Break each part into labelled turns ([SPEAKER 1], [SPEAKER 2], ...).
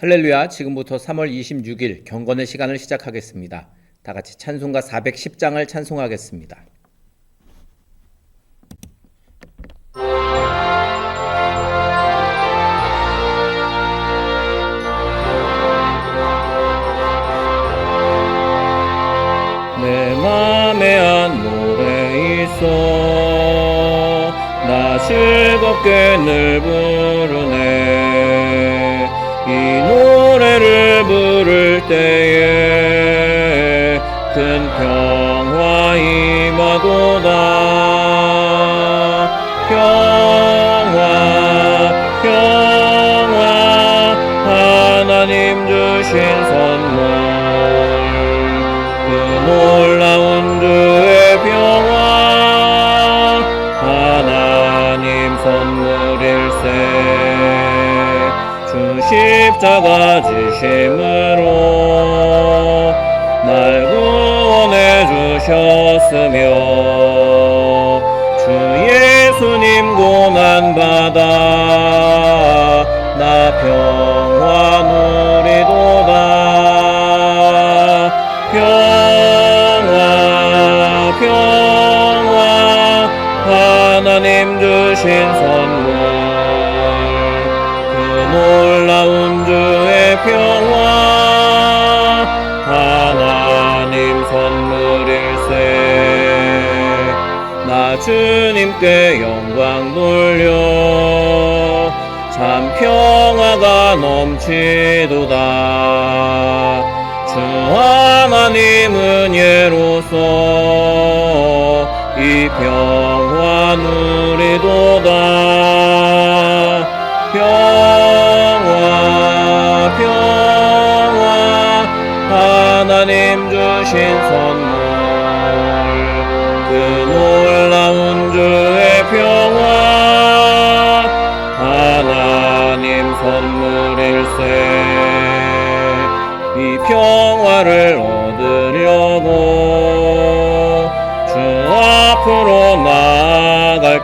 [SPEAKER 1] 할렐루야, 지금부터 3월 26일 경건의 시간을 시작하겠습니다. 다 같이 찬송가 410장을 찬송하겠습니다. 내 맘에 한 노래 있어 나 즐겁게 늘 부르 때에 큰 평화 임하도다. 평화 평화 하나님 주신 선물. 그 놀라운 주의 평화 하나님 선물일세. 주 십자가 지심으 주셨 주님께 영광 돌려. 참 평화가 넘치도다. 주 하나님 은혜로서 이 평화 누리도다. 평화 평화. 하나님 주신 선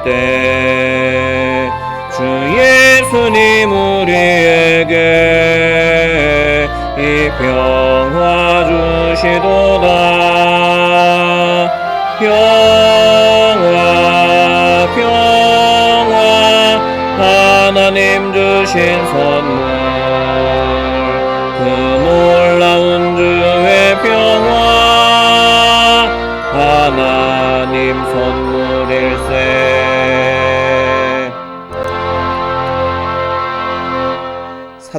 [SPEAKER 1] 때 주 예수님 우리에게 이 평화 주시도다. 평화 평화 하나님 주신 선물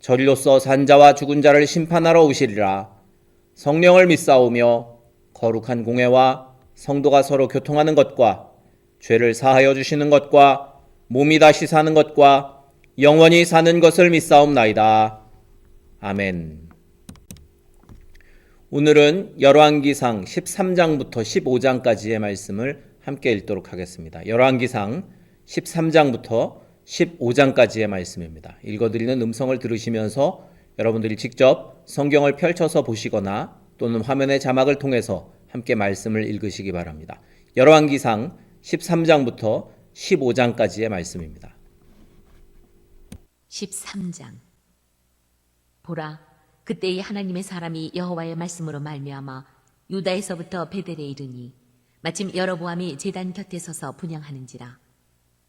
[SPEAKER 1] 저리로서 산자와 죽은 자를 심판하러 오시리라. 성령을 믿사오며 거룩한 공회와 성도가 서로 교통하는 것과 죄를 사하여 주시는 것과 몸이 다시 사는 것과 영원히 사는 것을 믿사옵나이다. 아멘. 오늘은 열왕기상 13장부터 15장까지의 말씀을 함께 읽도록 하겠습니다. 열왕기상 13장부터 15장까지의 말씀입니다. 읽어드리는 음성을 들으시면서 여러분들이 직접 성경을 펼쳐서 보시거나 또는 화면의 자막을 통해서 함께 말씀을 읽으시기 바랍니다. 열왕기상 13장부터 15장까지의 말씀입니다.
[SPEAKER 2] 13장 보라 그때의 하나님의 사람이 여호와의 말씀으로 말미암아 유다에서부터 베델에 이르니 마침 여로보암이 제단 곁에 서서 분양하는지라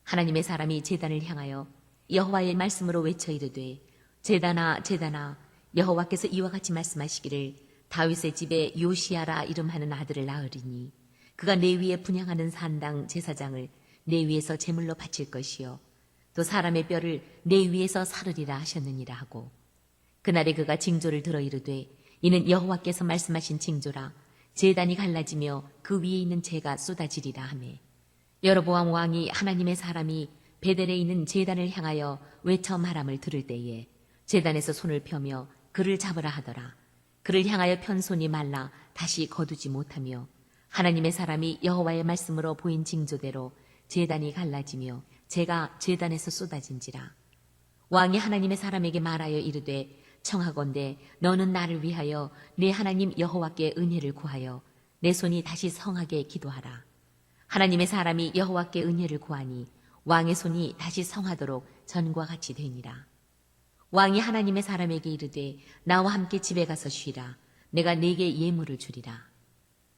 [SPEAKER 2] 하나님의 사람이 제단을 향하여 여호와의 말씀으로 외쳐 이르되 제단아 제단아 여호와께서 이와 같이 말씀하시기를 다윗의 집에 요시아라 이름하는 아들을 낳으리니 그가 내 위에 분양하는 산당 제사장을 내 위에서 제물로 바칠 것이요 또 사람의 뼈를 내 위에서 사르리라 하셨느니라 하고 그날에 그가 징조를 들어 이르되 이는 여호와께서 말씀하신 징조라 제단이 갈라지며 그 위에 있는 재가 쏟아지리라 하매 여로보암 왕이 하나님의 사람이 베델에 있는 제단을 향하여 외쳐 말함을 들을 때에 제단에서 손을 펴며 그를 잡으라 하더라. 그를 향하여 편 손이 말라 다시 거두지 못하며 하나님의 사람이 여호와의 말씀으로 보인 징조대로 제단이 갈라지며 제가 제단에서 쏟아진지라. 왕이 하나님의 사람에게 말하여 이르되 청하건대 너는 나를 위하여 내 하나님 여호와께 은혜를 구하여 내 손이 다시 성하게 기도하라. 하나님의 사람이 여호와께 은혜를 구하니 왕의 손이 다시 성하도록 전과 같이 되니라. 왕이 하나님의 사람에게 이르되 나와 함께 집에 가서 쉬라. 내가 네게 예물을 주리라.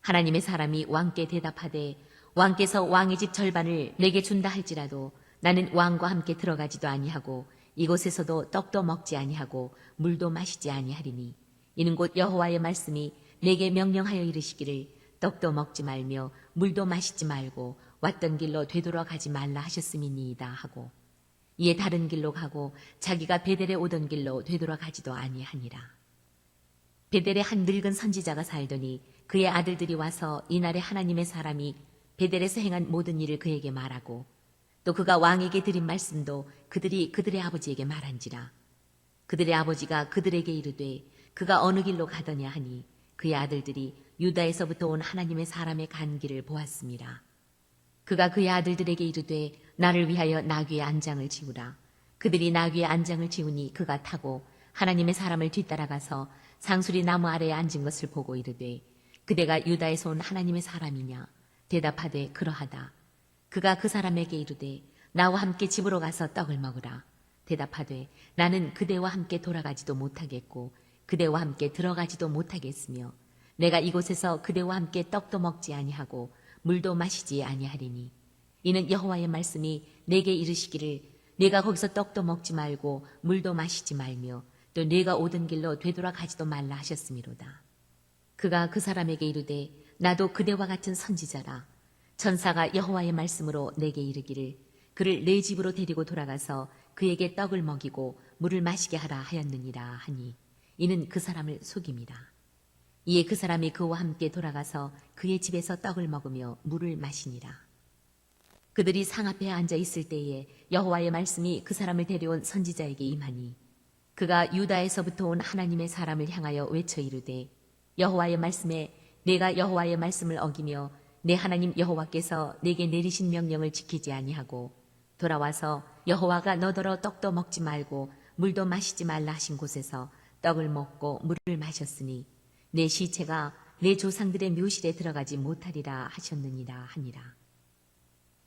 [SPEAKER 2] 하나님의 사람이 왕께 대답하되 왕께서 왕의 집 절반을 내게 준다 할지라도 나는 왕과 함께 들어가지도 아니하고 이곳에서도 떡도 먹지 아니하고 물도 마시지 아니하리니 이는 곧 여호와의 말씀이 내게 명령하여 이르시기를 떡도 먹지 말며 물도 마시지 말고 왔던 길로 되돌아가지 말라 하셨음이니이다 하고 이에 다른 길로 가고 자기가 베델에 오던 길로 되돌아가지도 아니하니라. 베델에 한 늙은 선지자가 살더니 그의 아들들이 와서 이날에 하나님의 사람이 베델에서 행한 모든 일을 그에게 말하고 또 그가 왕에게 드린 말씀도 그들이 그들의 아버지에게 말한지라. 그들의 아버지가 그들에게 이르되 그가 어느 길로 가더냐 하니 그의 아들들이 유다에서부터 온 하나님의 사람의 간 길을 보았습니다. 그가 그의 아들들에게 이르되 나를 위하여 나귀의 안장을 지우라. 그들이 나귀의 안장을 지우니 그가 타고 하나님의 사람을 뒤따라가서 상수리 나무 아래에 앉은 것을 보고 이르되 그대가 유다에서 온 하나님의 사람이냐 대답하되 그러하다. 그가 그 사람에게 이르되 나와 함께 집으로 가서 떡을 먹으라. 대답하되 나는 그대와 함께 돌아가지도 못하겠고 그대와 함께 들어가지도 못하겠으며 내가 이곳에서 그대와 함께 떡도 먹지 아니하고 물도 마시지 아니하리니 이는 여호와의 말씀이 내게 이르시기를 내가 거기서 떡도 먹지 말고 물도 마시지 말며 또 내가 오던 길로 되돌아가지도 말라 하셨음이로다. 그가 그 사람에게 이르되 나도 그대와 같은 선지자라 천사가 여호와의 말씀으로 내게 이르기를 그를 내 집으로 데리고 돌아가서 그에게 떡을 먹이고 물을 마시게 하라 하였느니라 하니 이는 그 사람을 속임이라. 이에 그 사람이 그와 함께 돌아가서 그의 집에서 떡을 먹으며 물을 마시니라. 그들이 상 앞에 앉아 있을 때에 여호와의 말씀이 그 사람을 데려온 선지자에게 임하니 그가 유다에서부터 온 하나님의 사람을 향하여 외쳐 이르되 여호와의 말씀에 내가 여호와의 말씀을 어기며 내 하나님 여호와께서 내게 내리신 명령을 지키지 아니하고 돌아와서 여호와가 너더러 떡도 먹지 말고 물도 마시지 말라 하신 곳에서 떡을 먹고 물을 마셨으니 내 시체가 내 조상들의 묘실에 들어가지 못하리라 하셨느니라 하니라.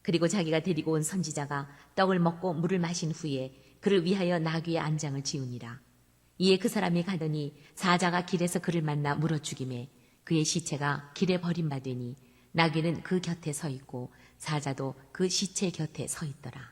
[SPEAKER 2] 그리고 자기가 데리고 온 선지자가 떡을 먹고 물을 마신 후에 그를 위하여 나귀의 안장을 지우니라. 이에 그 사람이 가더니 사자가 길에서 그를 만나 물어 죽임에 그의 시체가 길에 버림받으니 나귀는 그 곁에 서 있고 사자도 그 시체 곁에 서 있더라.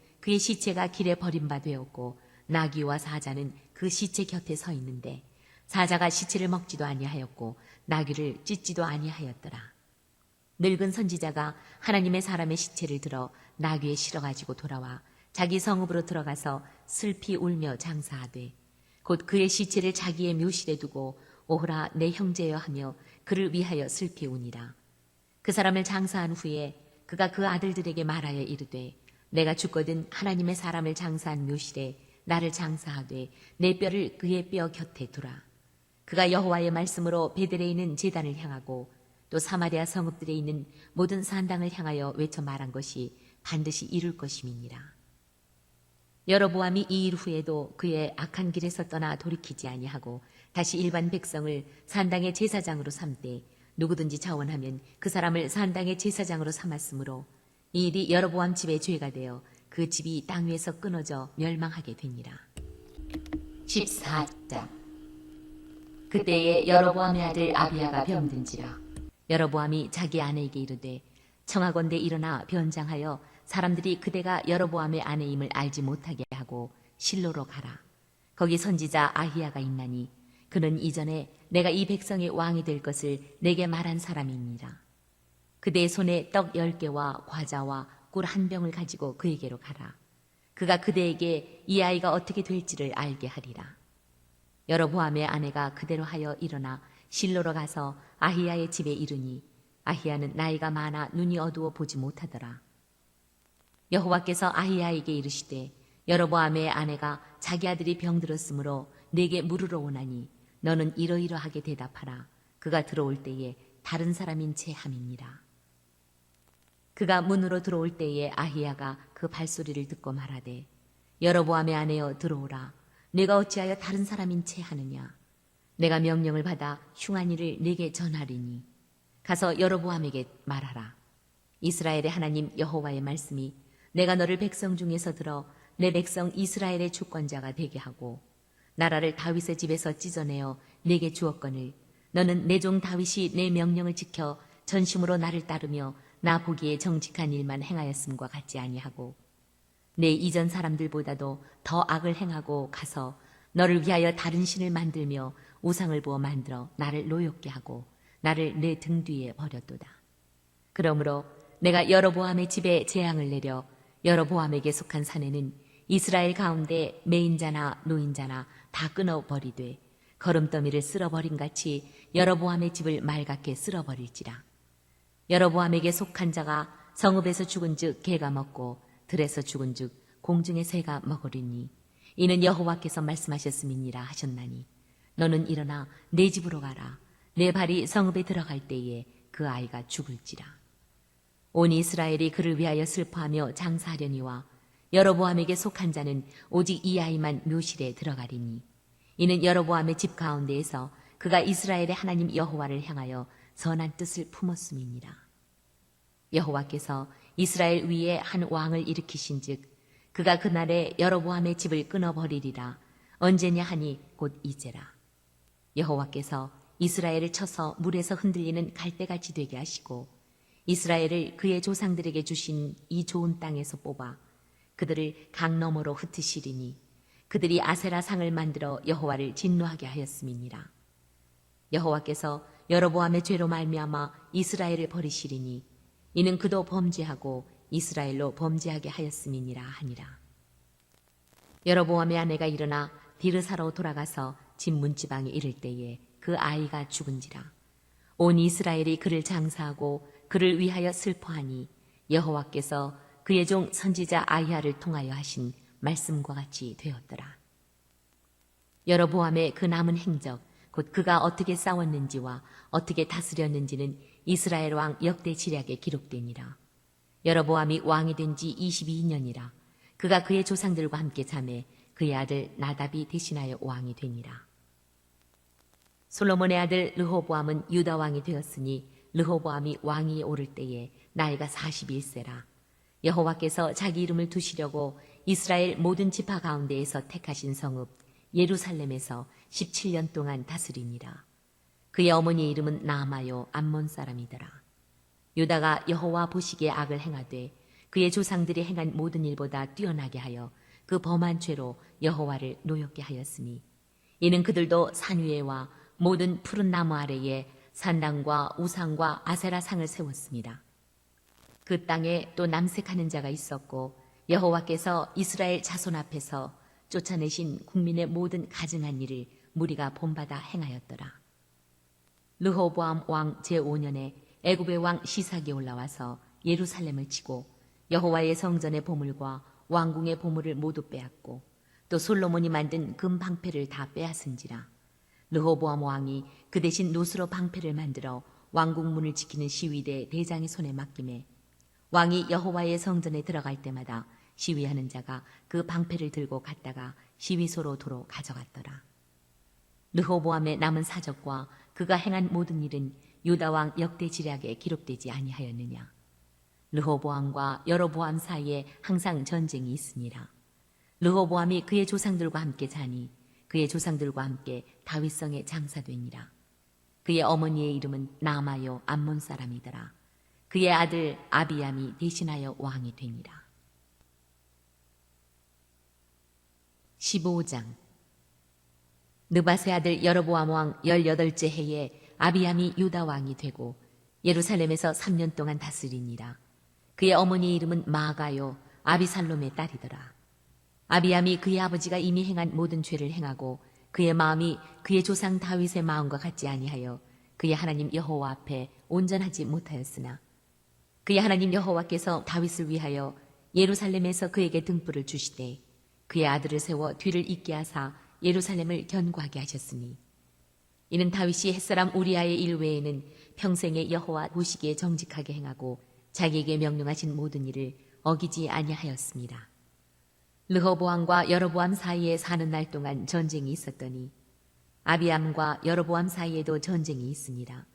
[SPEAKER 2] 그의 시체가 길에 버림받되었고 나귀와 사자는 그 시체 곁에 서 있는데 사자가 시체를 먹지도 아니하였고 나귀를 찢지도 아니하였더라. 늙은 선지자가 하나님의 사람의 시체를 들어 나귀에 실어 가지고 돌아와 자기 성읍으로 들어가서 슬피 울며 장사하되 곧 그의 시체를 자기의 묘실에 두고 오호라 내 형제여 하며 그를 위하여 슬피 우니라. 그 사람을 장사한 후에 그가 그 아들들에게 말하여 이르되 내가 죽거든 하나님의 사람을 장사한 묘실에 나를 장사하되 내 뼈를 그의 뼈 곁에 두라. 그가 여호와의 말씀으로 베델에 있는 제단을 향하고 또 사마리아 성읍들에 있는 모든 산당을 향하여 외쳐 말한 것이 반드시 이룰 것임이니라. 여로보암이 이 일 후에도 그의 악한 길에서 떠나 돌이키지 아니하고 다시 일반 백성을 산당의 제사장으로 삼되 누구든지 자원하면 그 사람을 산당의 제사장으로 삼았으므로 이 일이 여로보암 집의 죄가 되어 그 집이 땅 위에서 끊어져 멸망하게 되니라. 14장 그때에 여로보암의 아들 아비야가 병든지라 여로보암이 자기 아내에게 이르되 청하건대 일어나 변장하여 사람들이 그대가 여로보암의 아내임을 알지 못하게 하고 실로로 가라. 거기 선지자 아히야가 있나니 그는 이전에 내가 이 백성의 왕이 될 것을 내게 말한 사람입니다. 그대의 손에 떡 열 개와 과자와 꿀 한 병을 가지고 그에게로 가라. 그가 그대에게 이 아이가 어떻게 될지를 알게 하리라. 여로보암의 아내가 그대로 하여 일어나 실로로 가서 아히야의 집에 이르니 아히야는 나이가 많아 눈이 어두워 보지 못하더라. 여호와께서 아히야에게 이르시되 여로보암의 아내가 자기 아들이 병들었으므로 내게 물으러 오나니 너는 이러이러하게 대답하라. 그가 들어올 때에 다른 사람인 채 함이니라. 그가 문으로 들어올 때에 아히야가 그 발소리를 듣고 말하되 여로보암의 아내여 들어오라. 내가 어찌하여 다른 사람인 채 하느냐? 내가 명령을 받아 흉한 일을 내게 전하리니 가서 여로보암에게 말하라. 이스라엘의 하나님 여호와의 말씀이 내가 너를 백성 중에서 들어 내 백성 이스라엘의 주권자가 되게 하고 나라를 다윗의 집에서 찢어내어 내게 주었거늘 너는 내 종 다윗이 내 명령을 지켜 전심으로 나를 따르며 나 보기에 정직한 일만 행하였음과 같지 아니하고 내 이전 사람들보다도 더 악을 행하고 가서 너를 위하여 다른 신을 만들며 우상을 부어 만들어 나를 노엽게 하고 나를 내 등 뒤에 버렸도다. 그러므로 내가 여로보암의 집에 재앙을 내려 여로보암에게 속한 사내는 이스라엘 가운데 매인자나 노인자나 다 끊어버리되 걸음더미를 쓸어버린 같이 여로보암의 집을 맑게 쓸어버릴지라. 여로보암에게 속한 자가 성읍에서 죽은 즉 개가 먹고 들에서 죽은 즉 공중의 새가 먹으리니 이는 여호와께서 말씀하셨음이니라 하셨나니 너는 일어나 내 집으로 가라. 내 발이 성읍에 들어갈 때에 그 아이가 죽을지라. 온 이스라엘이 그를 위하여 슬퍼하며 장사하려니와 여로보암에게 속한 자는 오직 이 아이만 묘실에 들어가리니 이는 여로보암의 집 가운데에서 그가 이스라엘의 하나님 여호와를 향하여 선한 뜻을 품었음이니라. 여호와께서 이스라엘 위에 한 왕을 일으키신즉 그가 그날에 여로보암의 집을 끊어버리리라. 언제냐 하니 곧 이제라. 여호와께서 이스라엘을 쳐서 물에서 흔들리는 갈대같이 되게 하시고 이스라엘을 그의 조상들에게 주신 이 좋은 땅에서 뽑아 그들을 강 너머로 흩으시리니 그들이 아세라 상을 만들어 여호와를 진노하게 하였음이니라. 여호와께서 여로보암의 죄로 말미암아 이스라엘을 버리시리니 이는 그도 범죄하고 이스라엘로 범죄하게 하였음이니라 하니라. 여로보암의 아내가 일어나 디르사로 돌아가서 집 문지방에 이를 때에 그 아이가 죽은지라. 온 이스라엘이 그를 장사하고 그를 위하여 슬퍼하니 여호와께서 그의 종 선지자 아이야를 통하여 하신 말씀과 같이 되었더라. 여로보암의 그 남은 행적 곧 그가 어떻게 싸웠는지와 어떻게 다스렸는지는 이스라엘 왕 역대 지략에 기록되니라. 여로보암이 왕이 된 지 22년이라. 그가 그의 조상들과 함께 잠에 그의 아들 나답이 대신하여 왕이 되니라. 솔로몬의 아들 르호보암은 유다 왕이 되었으니 르호보암이 왕위에 오를 때에 나이가 41세라. 여호와께서 자기 이름을 두시려고 이스라엘 모든 지파 가운데에서 택하신 성읍 예루살렘에서 17년 동안 다스리니라. 그의 어머니의 이름은 나마요 암몬 사람이더라. 유다가 여호와 보시기에 악을 행하되 그의 조상들이 행한 모든 일보다 뛰어나게 하여 그 범한 죄로 여호와를 노엽게 하였으니 이는 그들도 산 위에와 모든 푸른 나무 아래에 산당과 우상과 아세라 상을 세웠습니다. 그 땅에 또 남색하는 자가 있었고 여호와께서 이스라엘 자손 앞에서 쫓아내신 국민의 모든 가증한 일을 무리가 본받아 행하였더라. 르호보암 왕 제5년에 애굽의 왕 시삭이 올라와서 예루살렘을 치고 여호와의 성전의 보물과 왕궁의 보물을 모두 빼앗고 또 솔로몬이 만든 금 방패를 다 빼앗은지라 르호보암 왕이 그 대신 노스로 방패를 만들어 왕궁 문을 지키는 시위대 대장의 손에 맡김에 왕이 여호와의 성전에 들어갈 때마다 시위하는 자가 그 방패를 들고 갔다가 시위소로 도로 가져갔더라. 르호보암의 남은 사적과 그가 행한 모든 일은 유다 왕 역대 지략에 기록되지 아니하였느냐. 르호보암과 여로보암 사이에 항상 전쟁이 있으니라. 르호보암이 그의 조상들과 함께 자니 그의 조상들과 함께 다윗성에 장사되니라. 그의 어머니의 이름은 나마요 암몬 사람이더라. 그의 아들 아비암이 대신하여 왕이 되니라. 15장 느바세 아들 여로보암 왕 18째 해에 아비암이 유다 왕이 되고 예루살렘에서 3년 동안 다스리니라. 그의 어머니 이름은 마가요 아비살롬의 딸이더라. 아비암이 그의 아버지가 이미 행한 모든 죄를 행하고 그의 마음이 그의 조상 다윗의 마음과 같지 아니하여 그의 하나님 여호와 앞에 온전하지 못하였으나 그의 하나님 여호와께서 다윗을 위하여 예루살렘에서 그에게 등불을 주시되 그의 아들을 세워 뒤를 잇게 하사 예루살렘을 견고하게 하셨으니 이는 다윗이 햇사람 우리아의 일 외에는 평생에 여호와 보시기에 정직하게 행하고 자기에게 명령하신 모든 일을 어기지 아니하였습니다. 르호보암과 여로보암 사이에 사는 날 동안 전쟁이 있었더니 아비암과 여로보암 사이에도 전쟁이 있습니다.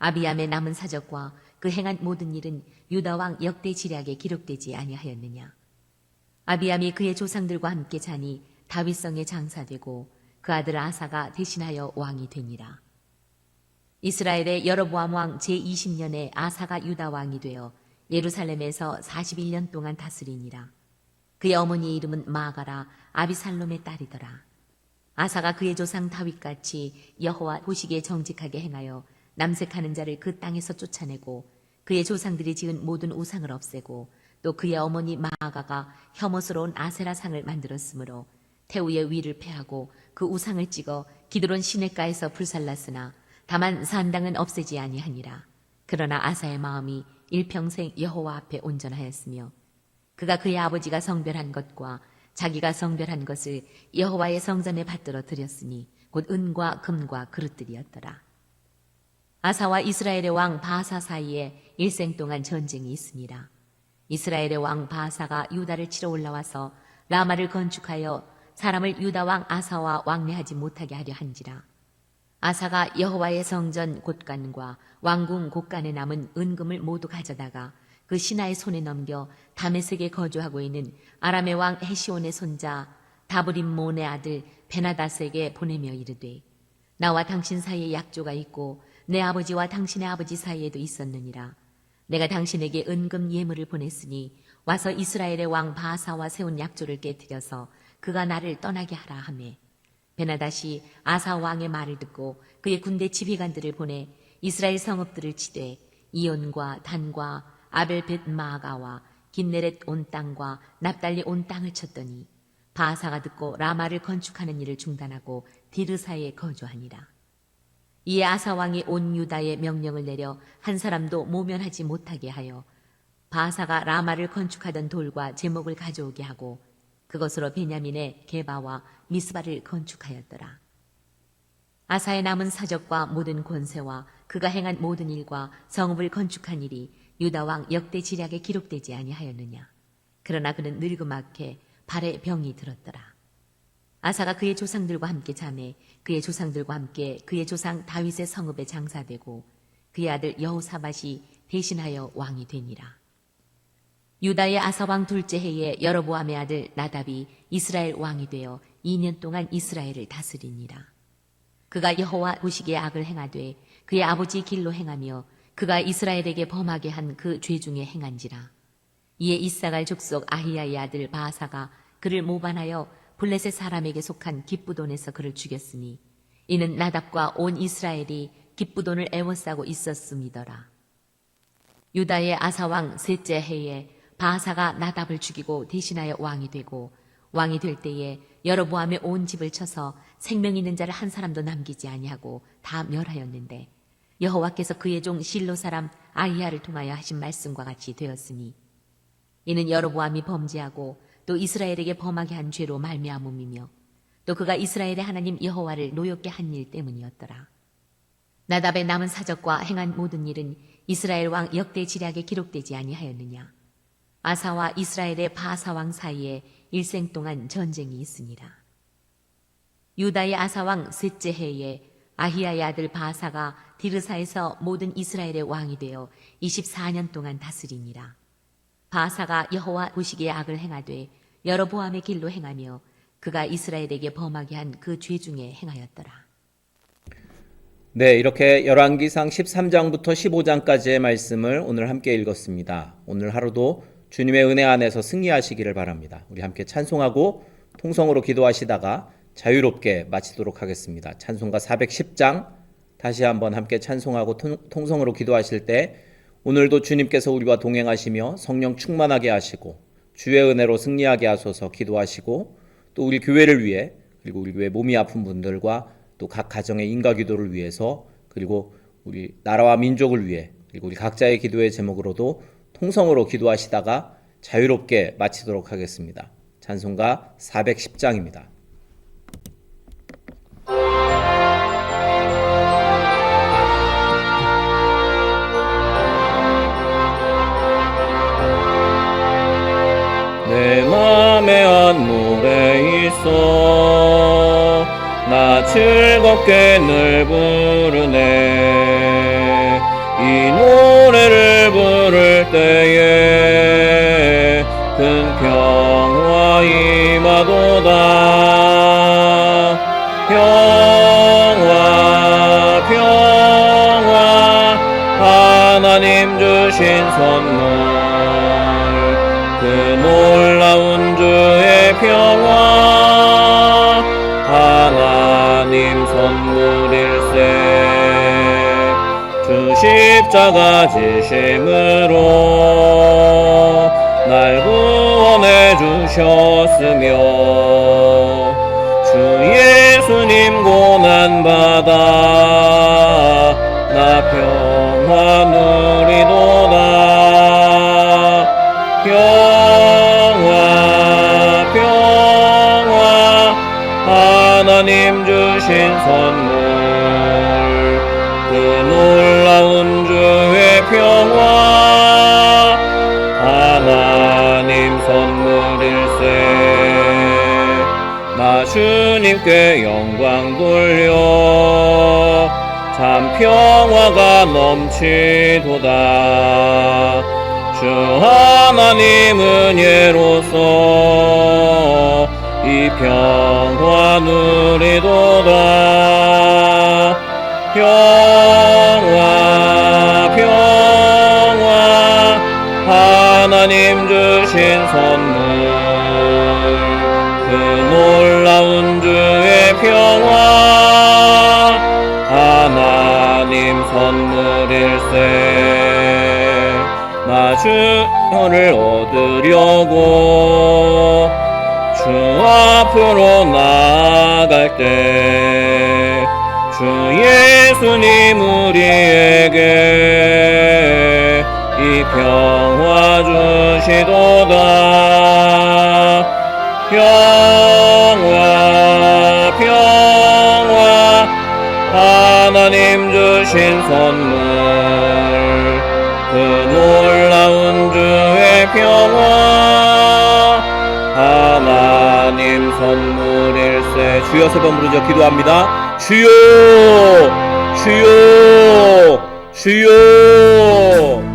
[SPEAKER 2] 아비암의 남은 사적과 그 행한 모든 일은 유다 왕 역대 지략에 기록되지 아니하였느냐. 아비암이 그의 조상들과 함께 자니 다윗성에 장사되고 그 아들 아사가 대신하여 왕이 되니라. 이스라엘의 여로보암 왕 제20년에 아사가 유다 왕이 되어 예루살렘에서 41년 동안 다스리니라. 그의 어머니의 이름은 마가라 아비살롬의 딸이더라. 아사가 그의 조상 다윗같이 여호와 보시기에 정직하게 행하여 남색하는 자를 그 땅에서 쫓아내고 그의 조상들이 지은 모든 우상을 없애고 또 그의 어머니 마가가 혐오스러운 아세라 상을 만들었으므로 태우의 위를 패하고 그 우상을 찍어 기드론 시내가에서 불살랐으나 다만 산당은 없애지 아니하니라. 그러나 아사의 마음이 일평생 여호와 앞에 온전하였으며 그가 그의 아버지가 성별한 것과 자기가 성별한 것을 여호와의 성전에 받들어 드렸으니 곧 은과 금과 그릇들이었더라. 아사와 이스라엘의 왕 바사 사이에 일생 동안 전쟁이 있습니다. 이스라엘의 왕 바사가 유다를 치러 올라와서 라마를 건축하여 사람을 유다 왕 아사와 왕래하지 못하게 하려 한지라. 아사가 여호와의 성전 곳간과 왕궁 곳간에 남은 은금을 모두 가져다가 그 신하의 손에 넘겨 다메섹에 거주하고 있는 아람의 왕 헤시온의 손자 다브림몬의 아들 베나다스에게 보내며 이르되 나와 당신 사이에 약조가 있고 내 아버지와 당신의 아버지 사이에도 있었느니라 내가 당신에게 은금 예물을 보냈으니 와서 이스라엘의 왕 바사와 세운 약조를 깨뜨려서 그가 나를 떠나게 하라 하매 베나다시 아사 왕의 말을 듣고 그의 군대 지휘관들을 보내 이스라엘 성읍들을 치되 이온과 단과 아벨벳 마가와 긴네렛 온 땅과 납달리 온 땅을 쳤더니 바사가 듣고 라마를 건축하는 일을 중단하고 디르사에 거주하니라. 이에 아사 왕이 온 유다에 명령을 내려 한 사람도 모면하지 못하게 하여 바사가 라마를 건축하던 돌과 제목을 가져오게 하고 그것으로 베냐민의 게바와 미스바를 건축하였더라. 아사의 남은 사적과 모든 권세와 그가 행한 모든 일과 성읍을 건축한 일이 유다 왕 역대 지략에 기록되지 아니하였느냐. 그러나 그는 늙음악해 발에 병이 들었더라. 아사가 그의 조상들과 함께 자매 그의 조상들과 함께 그의 조상 다윗의 성읍에 장사되고 그의 아들 여호사밧이 대신하여 왕이 되니라. 유다의 아사왕 둘째 해에 여로보암의 아들 나답이 이스라엘 왕이 되어 2년 동안 이스라엘을 다스리니라. 그가 여호와 보시기에 악을 행하되 그의 아버지 길로 행하며 그가 이스라엘에게 범하게 한 그 죄 중에 행한지라. 이에 이사갈 족속 아히야의 아들 바하사가 그를 모반하여 블레셋 사람에게 속한 기쁘돈에서 그를 죽였으니 이는 나답과 온 이스라엘이 기쁘돈을 애워싸고 있었음이더라. 유다의 아사왕 셋째 해에 바하사가 나답을 죽이고 대신하여 왕이 되고 왕이 될 때에 여로보암의 온 집을 쳐서 생명 있는 자를 한 사람도 남기지 아니하고 다 멸하였는데 여호와께서 그의 종 실로 사람 아이야를 통하여 하신 말씀과 같이 되었으니 이는 여로보암이 범죄하고 또 이스라엘에게 범하게 한 죄로 말미암음이며 또 그가 이스라엘의 하나님 여호와를 노엽게 한 일 때문이었더라. 나답의 남은 사적과 행한 모든 일은 이스라엘 왕 역대 지략에 기록되지 아니하였느냐. 아사와 이스라엘의 바사 왕 사이에 일생 동안 전쟁이 있으니라. 유다의 아사 왕 셋째 해에 아히야의 아들 바사가 디르사에서 모든 이스라엘의 왕이 되어 24년 동안 다스리니라. 바사가 여호와 보시기에 악을 행하되 여로보암의 길로 행하며 그가 이스라엘에게 범하게 한 그 죄 중에 행하였더라.
[SPEAKER 1] 네, 이렇게 열왕기상 13장부터 15장까지의 말씀을 오늘 함께 읽었습니다. 오늘 하루도 주님의 은혜 안에서 승리하시기를 바랍니다. 우리 함께 찬송하고 통성으로 기도하시다가 자유롭게 마치도록 하겠습니다. 찬송가 410장 다시 한번 함께 찬송하고 통- 통성으로 기도하실 때 오늘도 주님께서 우리와 동행하시며 성령 충만하게 하시고 주의 은혜로 승리하게 하소서 기도하시고 또 우리 교회를 위해 그리고 우리 교회 몸이 아픈 분들과 또 각 가정의 인가 기도를 위해서 그리고 우리 나라와 민족을 위해 그리고 우리 각자의 기도의 제목으로도 통성으로 기도하시다가 자유롭게 마치도록 하겠습니다. 찬송가 410장입니다. 있어 나 즐겁게 늘 부르네. 이 노래를 부를 때에 큰 평화 임하도다 평화 평화 하나님 주신 선 선물일세 주 십자가 지심으로 날 구원해 주셨으며 주 예수님 고난받아 나 평화 누리도다 주님께 영광 돌려. 참 평화가 넘치도다. 주 하나님 은혜로서 이 평화 누리도다. 평화 평화 주를 얻으려고 주 앞으로 나아갈 때 주 예수님 우리에게 이 평화 주시도다. 평화 평화 하나님 주신 선 선물일세 주여 세 번 부르죠 기도합니다. 주여! 주여! 주여